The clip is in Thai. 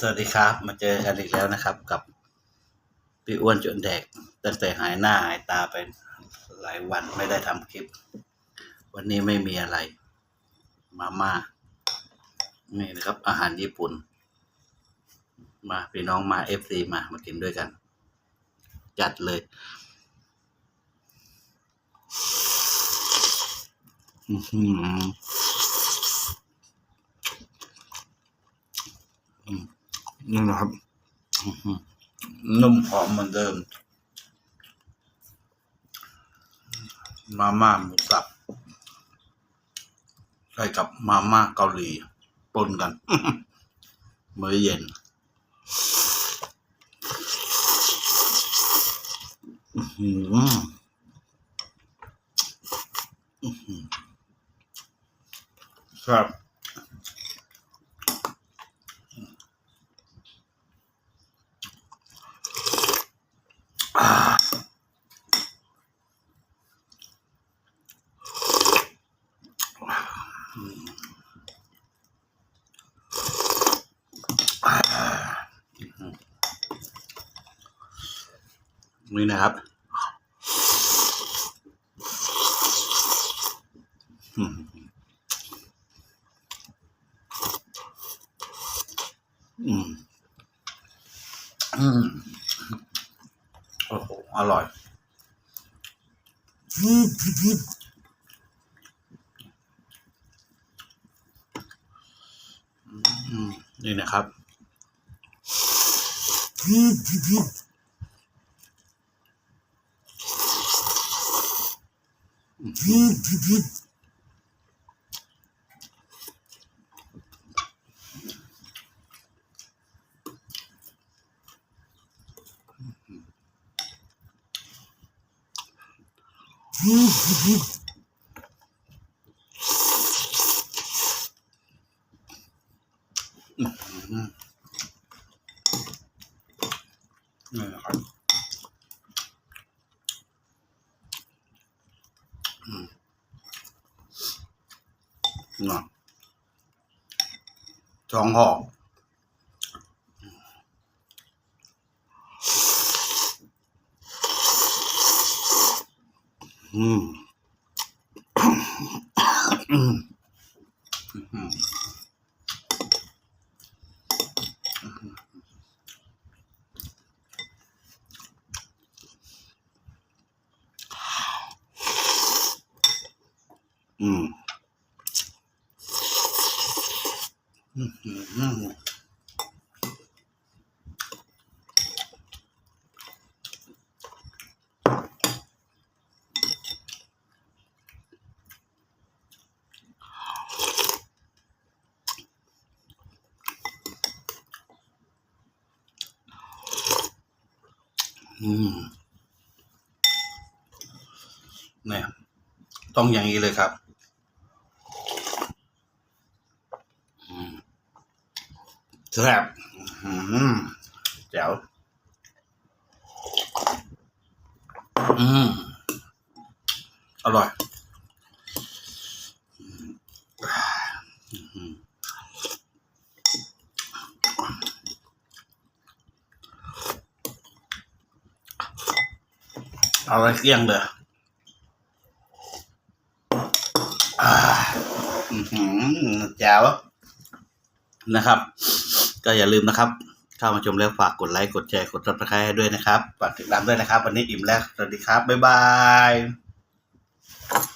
สวัสดีครับ มาเจอกันอีกแล้วนะครับ กับพี่อ้วนจนแดกตั้งแต่หายหน้าหายตาไปหลายวันไม่ได้ทำคลิป วันนี้ไม่มีอะไร มาม่านี่นะครับ อาหารญี่ปุ่น มาพี่น้องมาเอฟซีมามากินด้วยกัน จัดเลยอื้อหืออืม นี่นะครับนุ่มหอมเหมือนเดิม มาม่าหมูสับใส่กับมาม่าเกาหลีปนกันมื้อเย็นครับ นี่นะครับอืมอืมอืมโอ้โหอร่อยอืมนี่นะครับ นี่นะครับอืม น่ะสองห่ออืมอื อืมอืมอืมอืมเนี่ยต้องอย่างนี้เลยครับ อืม แซ่บอืมแจ๋วอืมอร่อยอืมเอาอะไรเกลี้ยงเลยอ่าอื้อแจ๋วนะครับ ก็อย่าลืมนะครับ เข้ามาชมแล้วฝากกดไลค์กดแชร์กดซับสไครต์ให้ด้วยนะครับฝากติดตามด้วยนะครับ วันนี้อิ่มแล้ว สวัสดีครับ บ๊ายบาย